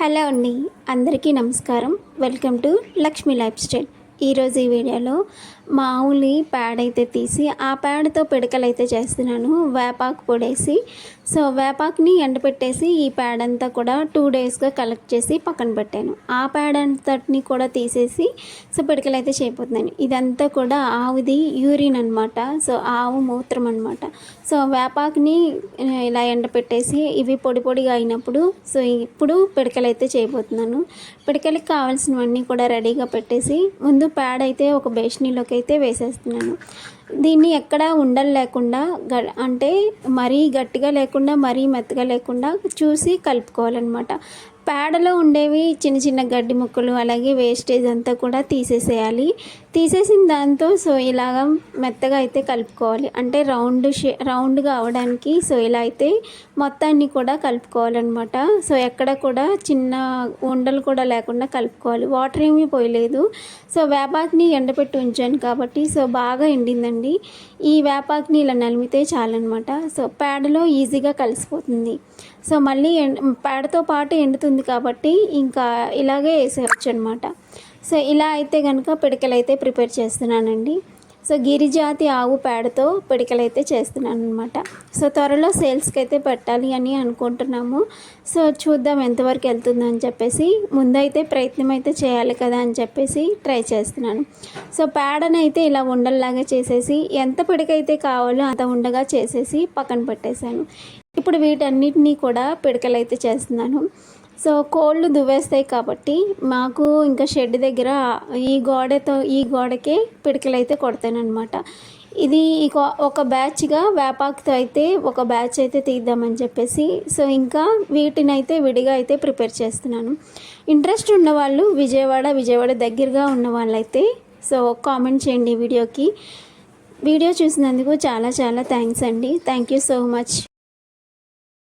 Hello అండి. అందరికీ నమస్కారం. Welcome to Lakshmi lifestyle. ఈరోజు ఈ వీడియోలో మామూలు ప్యాడ్ అయితే తీసి ఆ ప్యాడ్తో పిడకలు అయితే చేస్తున్నాను. వేపాకు పొడేసి సో వేపాకుని ఎండపెట్టేసి ఈ ప్యాడ్ అంతా కూడా టూ డేస్గా కలెక్ట్ చేసి పక్కన పెట్టాను. ఆ ప్యాడ్ అంతటిని కూడా తీసేసి సో పిడకలు అయితే చేయబోతున్నాను. ఇదంతా కూడా ఆవుది యూరిన్ అనమాట సో ఆవు మూత్రం అనమాట సో వేపాకుని ఇలా ఎండపెట్టేసి ఇవి పొడి పొడిగా అయినప్పుడు సో ఇప్పుడు పిడకలు అయితే చేయబోతున్నాను. పిడకలకి కావాల్సినవన్నీ కూడా రెడీగా పెట్టేసి ముందు ప్యాడ్ అయితే ఒక బేషనీలోకి అయితే వేసేస్తున్నాను. దీన్ని ఎక్కడ ఉండలు లేకుండా గ అంటే మరీ గట్టిగా లేకుండా మరీ మెత్తగా లేకుండా చూసి కలుపుకోవాలన్నమాట. పేడలో ఉండేవి చిన్న చిన్న గడ్డి ముక్కలు అలాగే వేస్టేజ్ అంతా కూడా తీసేసేయాలి. తీసేసిన దాంతో సో ఇలాగ మెత్తగా అయితే కలుపుకోవాలి. అంటే రౌండ్ షే రౌండ్గా అవడానికి సో ఇలా అయితే మొత్తాన్ని కూడా కలుపుకోవాలన్నమాట. సో ఎక్కడ కూడా చిన్న ఉండలు కూడా లేకుండా కలుపుకోవాలి. వాటర్ ఏమీ పోయలేదు. సో వేపాకుని ఎండపెట్టి ఉంచాను కాబట్టి సో బాగా ఎండిందండి. ఈ వేపాకుని ఇలా నలిమితే చాలన్నమాట. సో పేడలో ఈజీగా కలిసిపోతుంది. సో మళ్ళీ ఎండ్ పేడతో పాటు ఎండుతుంది కాబట్టి ఇంకా ఇలాగే వేసేయచ్చు అనమాట సో ఇలా అయితే కనుక పిడకలు అయితే ప్రిపేర్ చేస్తున్నానండి. సో గిరిజాతి ఆవు పేడతో పిడకలు అయితే చేస్తున్నాను అనమాట సో త్వరలో సేల్స్కి అయితే పెట్టాలి అని అనుకుంటున్నాము. సో చూద్దాం ఎంతవరకు వెళ్తుందో అని చెప్పేసి. ముందైతే ప్రయత్నం అయితే చేయాలి కదా అని చెప్పేసి ట్రై చేస్తున్నాను. సో పేడనైతే ఇలా ఉండల్లాగా చేసేసి ఎంత పిడకైతే కావాలో అంత ఉండగా చేసేసి పక్కన పెట్టేశాను. ఇప్పుడు వీటన్నిటినీ కూడా పిడకలు అయితే చేస్తున్నాను. సో కోళ్ళు దువ్వేస్తాయి కాబట్టి మాకు ఇంకా షెడ్ దగ్గర ఈ గోడతో ఈ గోడకే పిడకలు అయితే కొడతానమాట ఇది ఒక బ్యాచ్గా వేపాకుతో అయితే ఒక బ్యాచ్ అయితే తీద్దామని చెప్పేసి సో ఇంకా వీటిని అయితే విడిగా అయితే ప్రిపేర్ చేస్తున్నాను. ఇంట్రెస్ట్ ఉన్నవాళ్ళు విజయవాడ విజయవాడ దగ్గరగా ఉన్న వాళ్ళైతే సో కామెంట్ చేయండి వీడియోకి. వీడియో చూసినందుకు చాలా చాలా థ్యాంక్స్ అండి. Thank you so much.